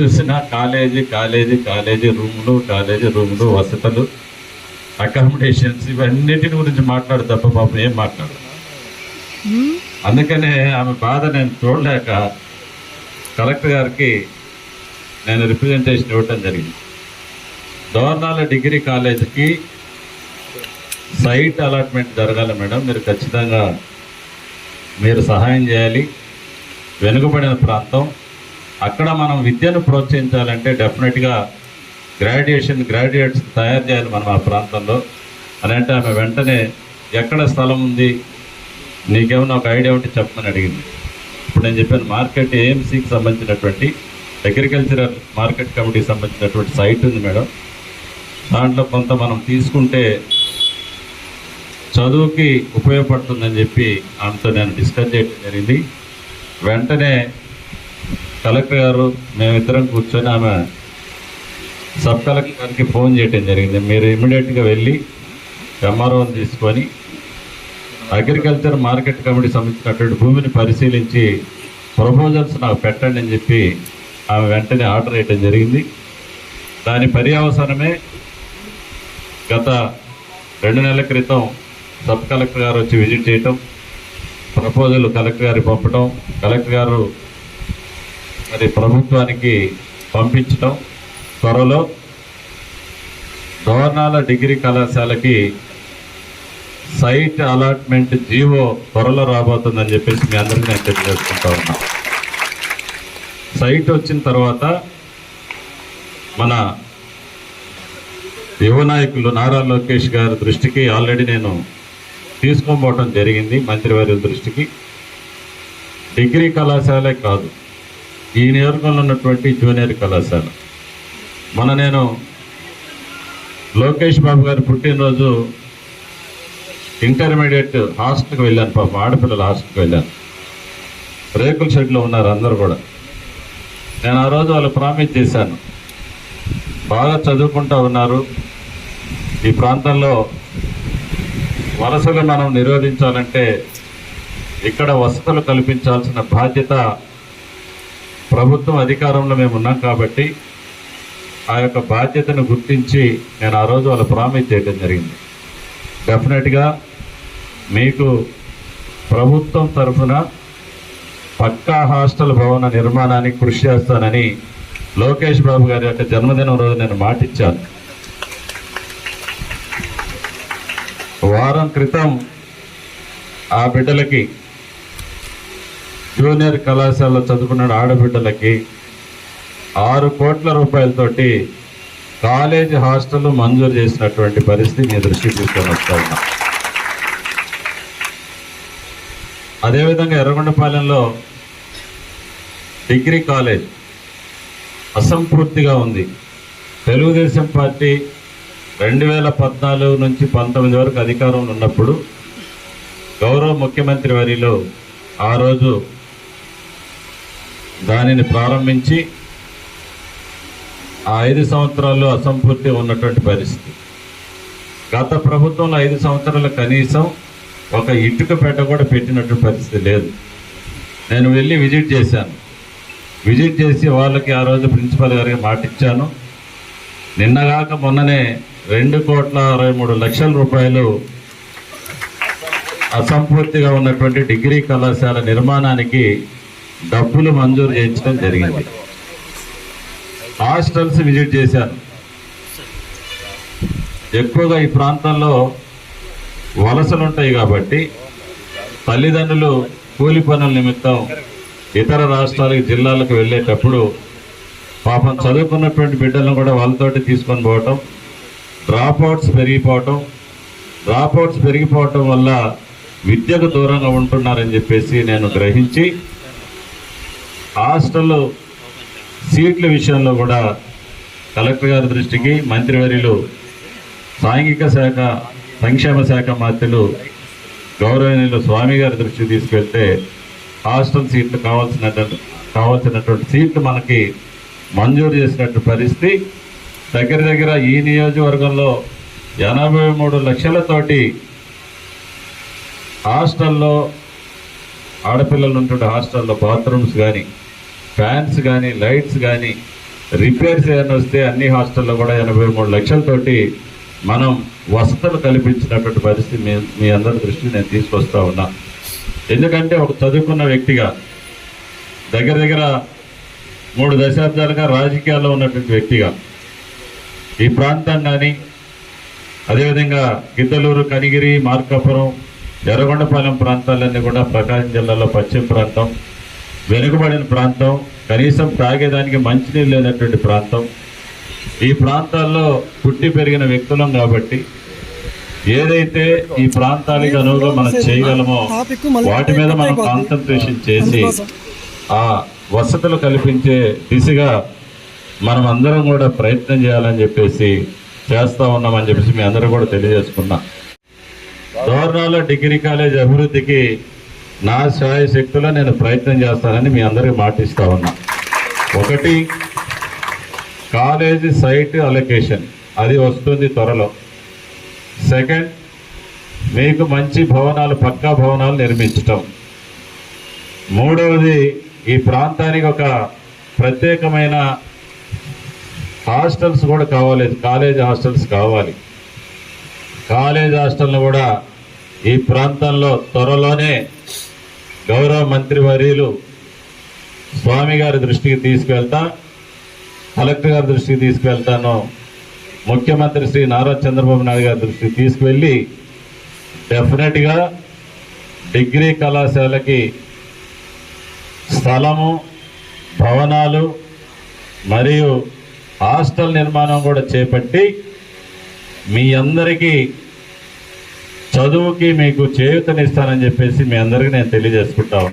చూసినా college college college రూములు college రూములు వసతులు అకామిడేషన్స్ ఇవన్నిటిని గురించి మాట్లాడు తప్ప పాపం ఏం మాట్లాడు? అందుకనే ఆమె బాధ నేను చూడలేక కలెక్టర్ గారికి నేను రిప్రజెంటేషన్ ఇవ్వటం జరిగింది. దోర్నాల డిగ్రీ కాలేజీకి సైట్ అలాట్మెంట్ జరగాలి మేడం. మీరు ఖచ్చితంగా మీరు సహాయం చేయాలి. వెనుకబడిన ప్రాంతం అక్కడ మనం విద్యను ప్రోత్సహించాలంటే డెఫినెట్గా గ్రాడ్యుయేషన్ గ్రాడ్యుయేట్స్ తయారు చేయాలి మనం ఆ ప్రాంతంలో. అని అంటే ఆమె వెంటనే ఎక్కడ స్థలం ఉంది నీకేమైనా ఒక ఐడియా ఉంటే చెప్పమని అడిగింది. ఇప్పుడు నేను చెప్పాను మార్కెట్ ఏఎంసీకి సంబంధించినటువంటి అగ్రికల్చరల్ మార్కెట్ కమిటీకి సంబంధించినటువంటి సైట్ ఉంది మేడం. దాంట్లో కొంత మనం తీసుకుంటే చదువుకి ఉపయోగపడుతుందని చెప్పి ఆమెతో నేను డిస్కస్ చేయడం జరిగింది. వెంటనే కలెక్టర్ గారు మేమిద్దరం కూర్చొని ఆమె సబ్ కలెక్టర్ గారికి ఫోన్ చేయడం జరిగింది. మీరు ఇమీడియట్గా వెళ్ళి ఎంఆర్ఓని తీసుకొని అగ్రికల్చర్ మార్కెట్ కమిటీ సంబంధించినటువంటి భూమిని పరిశీలించి ప్రపోజల్స్ నాకు పెట్టండి అని చెప్పి ఆమె వెంటనే ఆర్డర్ వేయటం జరిగింది. దాని పర్యవసానమే గత రెండు నెలల క్రితం సబ్ కలెక్టర్ గారు వచ్చి విజిట్ చేయటం ప్రపోజల్ కలెక్టర్ గారికి పంపటం కలెక్టర్ గారు మరి ప్రభుత్వానికి పంపించడం త్వరలో గవర్నాల డిగ్రీ కళాశాలకి సైట్ అలాట్మెంట్ జీవో త్వరలో రాబోతుందని చెప్పేసి మీ అందరికీ నేను తెలియజేసుకుంటా ఉన్నా. సైట్ వచ్చిన తర్వాత మన యువ నాయకులు నారా లోకేష్ గారి దృష్టికి ఆల్రెడీ నేను తీసుకొని జరిగింది మంత్రివర్యుల దృష్టికి. డిగ్రీ కళాశాలే కాదు. ఈ నియోజకవర్గంలో ఉన్నటువంటి జూనియర్ కళాశాల. మన నేను లోకేష్ బాబు గారి పుట్టినరోజు ఇంటర్మీడియట్ హాస్టల్కి వెళ్ళాను. పాప ఆడపిల్లల హాస్టల్కి వెళ్ళాను. రేకుల షెడ్లో ఉన్నారు అందరు కూడా. నేను ఆ రోజు వాళ్ళు ప్రామిస్ చేశాను. బాగా చదువుకుంటూ ఉన్నారు. ఈ ప్రాంతంలో వలసలు మనం నిరోధించాలంటే ఇక్కడ వసతులు కల్పించాల్సిన బాధ్యత ప్రభుత్వం అధికారంలో మేము ఉన్నాం కాబట్టి ఆ యొక్క బాధ్యతను గుర్తించి నేను ఆ రోజు వాళ్ళ ప్రామిస్ చేయడం జరిగింది. డెఫినెట్గా మీకు ప్రభుత్వం తరఫున పక్కా హాస్టల్ భవన నిర్మాణానికి కృషి చేస్తానని లోకేష్ బాబు గారి యొక్క జన్మదినం రోజు నేను మాటిచ్చాను. వారం క్రితం ఆ బిడ్డలకి జూనియర్ కళాశాలలో చదువుకున్న ఆడబిడ్డలకి ఆరు కోట్ల రూపాయలతోటి కాలేజ్ హాస్టల్ మంజూరు చేసినటువంటి పరిస్థితి మీ దృష్టికి తీసుకొని వస్తా ఉన్నా. అదేవిధంగా ఎర్రగొండపాలెంలో డిగ్రీ కాలేజ్ అసంపూర్తిగా ఉంది. తెలుగుదేశం పార్టీ రెండు వేల పద్నాలుగు నుంచి పంతొమ్మిది వరకు అధికారంలో ఉన్నప్పుడు గౌరవ ముఖ్యమంత్రి వరిలో ఆ రోజు దానిని ప్రారంభించి ఆ ఐదు సంవత్సరాల్లో అసంపూర్తి ఉన్నటువంటి పరిస్థితి. గత ప్రభుత్వంలో ఐదు సంవత్సరాలు కనీసం ఒక ఇటుక పెట్ట కూడా పెట్టినటువంటి పరిస్థితి లేదు. నేను వెళ్ళి విజిట్ చేశాను. విజిట్ చేసి వాళ్ళకి ఆ రోజు ప్రిన్సిపల్ గారికి మాటిచ్చాను నిన్నగాక మొన్ననే రెండు కోట్ల అరవై మూడు లక్షల రూపాయలు అసంపూర్తిగా ఉన్నటువంటి డిగ్రీ కళాశాల నిర్మాణానికి డబ్బులు మంజూరు చేయించడం జరిగింది. హాస్టల్స్ విజిట్ చేశాను ఎక్కువగా ఈ ప్రాంతంలో వలసలు ఉంటాయి కాబట్టి తల్లిదండ్రులు కూలి పనుల నిమిత్తం ఇతర రాష్ట్రాలకు జిల్లాలకు వెళ్ళేటప్పుడు పాపం చదువుకున్నటువంటి బిడ్డలను కూడా వాళ్ళతోటి తీసుకొని పోవటం డ్రాప్ అవుట్స్ పెరిగిపోవటం డ్రాప్ అవుట్స్ పెరిగిపోవటం వల్ల విద్యకు దూరంగా ఉంటున్నారని చెప్పేసి నేను గ్రహించి హాస్టల్ సీట్ల విషయంలో కూడా కలెక్టర్ గారి దృష్టికి మంత్రివర్యులు సాంఘిక శాఖ సంక్షేమ శాఖ మంత్రులు గౌరవనీయులు స్వామి గారి దృష్టికి తీసుకెళ్తే హాస్టల్ సీట్లు కావాల్సిన కావాల్సినటువంటి సీట్లు మనకి మంజూరు చేసినట్టు పరిస్థితి. దగ్గర దగ్గర ఈ నియోజకవర్గంలో ఎనభై మూడు లక్షలతోటి హాస్టల్లో ఆడపిల్లలు ఉంటుండే హాస్టల్లో బాత్రూమ్స్ కానీ ఫ్యాన్స్ కానీ లైట్స్ కానీ రిపేర్స్ ఏమైనా వస్తే అన్ని హాస్టల్లో కూడా ఎనభై మూడు లక్షలతోటి మనం వసతులు కల్పించినటువంటి పరిస్థితి మీ మీ అందరి దృష్టిని నేను తీసుకొస్తా ఉన్నా. ఎందుకంటే ఒక చదువుకున్న వ్యక్తిగా దగ్గర దగ్గర మూడు దశాబ్దాలుగా రాజకీయాల్లో ఉన్నటువంటి వ్యక్తిగా ఈ ప్రాంతం కానీ అదేవిధంగా గిద్దలూరు కనిగిరి మార్కాపురం ఎర్రగొండపాలెం ప్రాంతాలన్నీ కూడా ప్రకాశం జిల్లాలో పశ్చిమ ప్రాంతం వెనుకబడిన ప్రాంతం కనీసం తాగేదానికి మంచినీళ్ళు లేనటువంటి ప్రాంతం. ఈ ప్రాంతాల్లో పుట్టి పెరిగిన వ్యక్తులం కాబట్టి ఏదైతే ఈ ప్రాంతానికి అనువుగా మనం చేయగలమో వాటి మీద మనం కాన్సన్ట్రేషన్ చేసి ఆ వసతులు కల్పించే దిశగా మనం అందరం కూడా ప్రయత్నం చేయాలని చెప్పేసి చేస్తా ఉన్నామని చెప్పేసి మీ అందరూ కూడా తెలియజేసుకున్నాం. దోర్నాలో డిగ్రీ కాలేజ్ అభివృద్ధికి నా శాయశక్తిలో నేను ప్రయత్నం చేస్తానని మీ అందరికీ మాటిస్తా ఉన్నా. ఒకటి కాలేజీ సైట్ అలొకేషన్. అది వస్తుంది త్వరలో. సెకండ్ మీకు మంచి భవనాలు పక్కా భవనాలు నిర్మించటం. మూడవది ఈ ప్రాంతానికి ఒక ప్రత్యేకమైన హాస్టల్స్ కూడా కావాలి కాలేజ్ హాస్టల్స్ కావాలి. కాలేజ్ హాస్టల్ను కూడా ఈ ప్రాంతంలో త్వరలోనే గౌరవ మంత్రి వర్యులు స్వామి గారి దృష్టికి తీసుకెళ్తా కలెక్టర్ గారి దృష్టికి తీసుకువెళ్తాను ముఖ్యమంత్రి శ్రీ నారా చంద్రబాబు నాయుడు గారి దృష్టికి తీసుకువెళ్ళి డెఫినెట్గా డిగ్రీ కళాశాలకి స్థలము భవనాలు మరియు హాస్టల్ నిర్మాణం కూడా చేపట్టి మీ అందరికీ చదువుకి మీకు చేయూతనిస్తానని చెప్పేసి మీ అందరికీ నేను తెలియజేసుకుంటా